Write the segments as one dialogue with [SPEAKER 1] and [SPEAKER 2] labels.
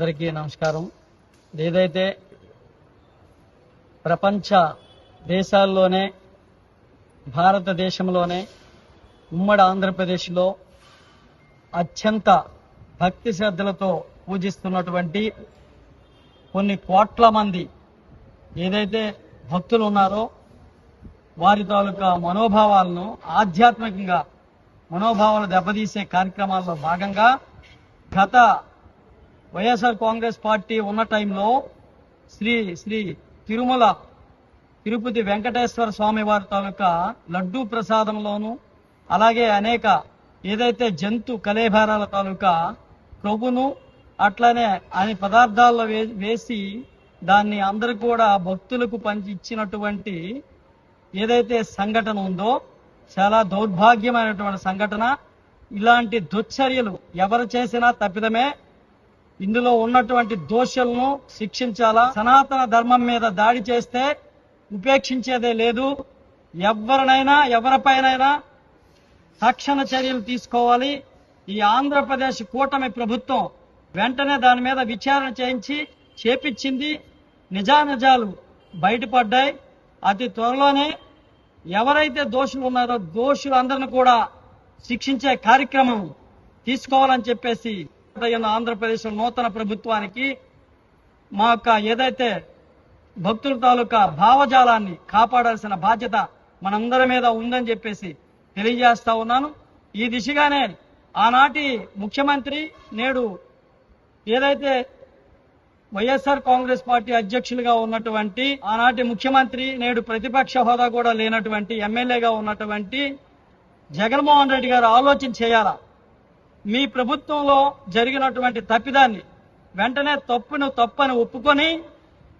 [SPEAKER 1] అందరికీ నమస్కారం. ఏదైతే ప్రపంచ దేశాల్లోనే భారతదేశంలోనే ఉమ్మడి ఆంధ్రప్రదేశ్లో అత్యంత భక్తి శ్రద్ధలతో పూజిస్తున్నటువంటి కొన్ని కోట్ల మంది ఏదైతే భక్తులు ఉన్నారో వారి తాలూకా మనోభావాలను ఆధ్యాత్మికంగా మనోభావాలు దెబ్బతీసే కార్యక్రమాల్లో భాగంగా గత వైఎస్ఆర్ కాంగ్రెస్ పార్టీ ఉన్న టైంలో శ్రీ శ్రీ తిరుమల తిరుపతి వెంకటేశ్వర స్వామి వారి తాలూకా లడ్డూ ప్రసాదంలోను అలాగే అనేక ఏదైతే జంతు కలేభారాల తాలూకా ప్రభును అట్లనే అని పదార్థాల్లో వే- వేసి దాన్ని అందరు కూడా భక్తులకు పంచి ఇచ్చినటువంటి ఏదైతే సంఘటన ఉందో చాలా దౌర్భాగ్యమైనటువంటి సంఘటన. ఇలాంటి దుశ్చర్యలు ఎవరు చేసినా తప్పిదమే. ఇందులో ఉన్నటువంటి దోషులను శిక్షించాలా? సనాతన ధర్మం మీద దాడి చేస్తే ఉపేక్షించేదే లేదు. ఎవరినైనా ఎవరిపైనైనా తక్షణ చర్యలు తీసుకోవాలి. ఈ ఆంధ్రప్రదేశ్ కూటమి ప్రభుత్వం వెంటనే దాని మీద విచారణ చేయించి చేపించింది. నిజానిజాలు బయటపడ్డాయి. అతి త్వరలోనే ఎవరైతే దోషులు ఉన్నారో దోషులందరిని కూడా శిక్షించే కార్యక్రమం తీసుకోవాలని చెప్పేసి ఉన్న ఆంధ్రప్రదేశ్ నూతన ప్రభుత్వానికి మా యొక్క ఏదైతే భక్తుల తాలూకా భావజాలాన్ని కాపాడాల్సిన బాధ్యత మనందరి మీద ఉందని చెప్పేసి తెలియజేస్తా ఉన్నాను. ఈ దిశగానే ఆనాటి ముఖ్యమంత్రి నేడు ఏదైతే వైఎస్ఆర్ కాంగ్రెస్ పార్టీ అధ్యక్షులుగా ఉన్నటువంటి ఆనాటి ముఖ్యమంత్రి నేడు ప్రతిపక్ష హోదా కూడా లేనటువంటి ఎమ్మెల్యేగా ఉన్నటువంటి జగన్మోహన్ రెడ్డి గారు ఆలోచన చేయాలా? మీ ప్రభుత్వంలో జరిగినటువంటి తప్పిదాన్ని వెంటనే తప్పును తప్పని ఒప్పుకొని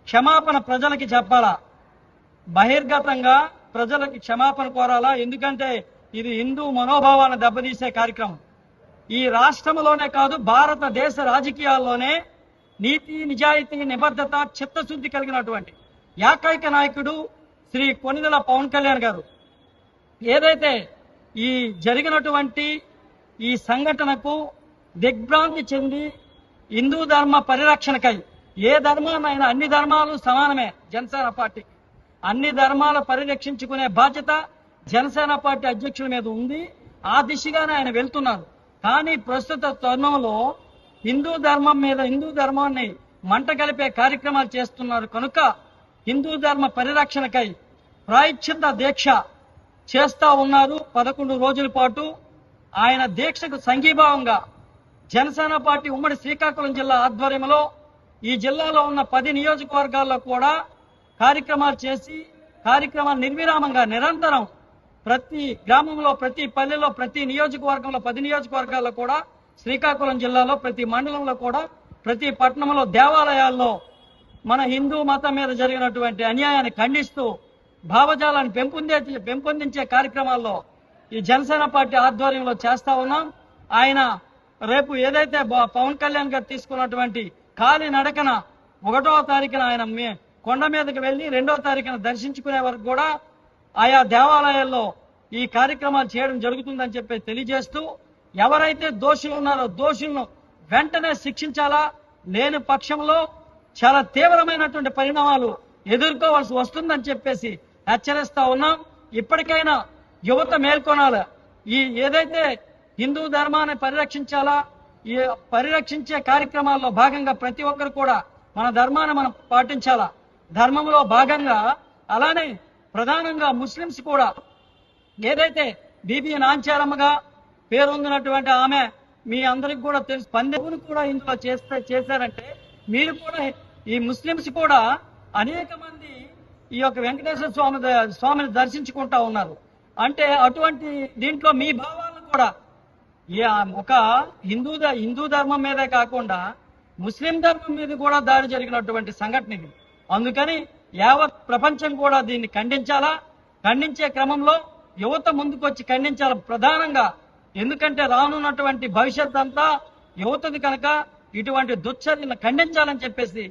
[SPEAKER 1] క్షమాపణ ప్రజలకి చెప్పాలా? బహిర్గతంగా ప్రజలకి క్షమాపణ కోరాలా? ఎందుకంటే ఇది హిందూ మనోభావాన్ని దెబ్బతీసే కార్యక్రమం. ఈ రాష్ట్రంలోనే కాదు భారతదేశ రాజకీయాల్లోనే నీతి నిజాయితీ నిబద్ధత చిత్తశుద్ధి కలిగినటువంటి ఏకైక నాయకుడు శ్రీ కొనిదల పవన్ కళ్యాణ్ గారు. ఏదైతే ఈ జరిగినటువంటి ఈ సంఘటనకు దిగ్భ్రాంతి చెంది హిందూ ధర్మ పరిరక్షణకై ఏ ధర్మాన్నైనా అన్ని ధర్మాలు సమానమే. జనసేన పార్టీ. అన్ని ధర్మాలు పరిరక్షించుకునే బాధ్యత జనసేన పార్టీ అధ్యక్షుల మీద ఉంది. ఆ దిశగానే ఆయన వెళ్తున్నారు. కానీ ప్రస్తుత తరుణంలో హిందూ ధర్మం మీద హిందూ ధర్మాన్ని మంట కలిపే కార్యక్రమాలు చేస్తున్నారు కనుక హిందూ ధర్మ పరిరక్షణకై ప్రాయశ్చిత్త దీక్ష చేస్తా ఉన్నారు. పదకొండు రోజుల పాటు ఆయన దీక్షకు సంఘీభావంగా జనసేన పార్టీ ఉమ్మడి శ్రీకాకుళం జిల్లా ఆధ్వర్యంలో ఈ జిల్లాలో ఉన్న పది నియోజకవర్గాల్లో కూడా కార్యక్రమాలు చేసి కార్యక్రమాలు నిర్విరామంగా నిరంతరం ప్రతి గ్రామంలో ప్రతి పల్లెలో ప్రతి నియోజకవర్గంలో పది నియోజకవర్గాల్లో కూడా శ్రీకాకుళం జిల్లాలో ప్రతి మండలంలో కూడా ప్రతి పట్టణంలో దేవాలయాల్లో మన హిందూ మతం మీద జరిగినటువంటి అన్యాయాన్ని ఖండిస్తూ భావజాలాన్ని పెంపొందే పెంపొందించే కార్యక్రమాల్లో ఈ జనసేన పార్టీ ఆధ్వర్యంలో చేస్తా ఉన్నాం. ఆయన రేపు ఏదైతే పవన్ కళ్యాణ్ గారు తీసుకున్నటువంటి కాలి నడకన ఒకటో తారీఖున ఆయన కొండ మీదకి వెళ్ళి రెండో తారీఖున దర్శించుకునే వరకు కూడా ఆయా దేవాలయాల్లో ఈ కార్యక్రమాలు చేయడం జరుగుతుందని చెప్పి తెలియజేస్తూ ఎవరైతే దోషులు ఉన్నారో దోషులను వెంటనే శిక్షించాలా? లేని పక్షంలో చాలా తీవ్రమైనటువంటి పరిణామాలు ఎదుర్కోవాల్సి వస్తుందని చెప్పేసి హెచ్చరిస్తా ఉన్నాం. ఇప్పటికైనా యువత మేల్కొనాలి. ఈ ఏదైతే హిందూ ధర్మాన్ని పరిరక్షించాలా ఈ పరిరక్షించే కార్యక్రమాల్లో భాగంగా ప్రతి ఒక్కరు కూడా మన ధర్మాన్ని మనం పాటించాలా? ధర్మంలో భాగంగా అలానే ప్రధానంగా ముస్లింస్ కూడా. ఏదైతే బీబీ నాంచారమ్మగా పేరొందినటువంటి ఆమె మీ అందరికి కూడా తెలుసు. పందెవుని కూడా ఇందులో చేస్తే చేశారంటే మీరు కూడా ఈ ముస్లింస్ కూడా అనేక మంది ఈ యొక్క వెంకటేశ్వర స్వామి స్వామిని దర్శించుకుంటా ఉన్నారు. అంటే అటువంటి దీంట్లో మీ భావాలను కూడా. ఈ ఒక హిందూ హిందూ ధర్మం మీదే కాకుండా ముస్లిం ధర్మం మీద కూడా దాడి జరిగినటువంటి సంఘటన ఇది అందుకని యావత్ ప్రపంచం కూడా దీన్ని ఖండించాలా? ఖండించే క్రమంలో యువత ముందుకొచ్చి ఖండించాలి ప్రధానంగా. ఎందుకంటే రానున్నటువంటి భవిష్యత్ అంతా యువతది కనుక ఇటువంటి దుశ్చర్యలను ఖండించాలని చెప్పేసి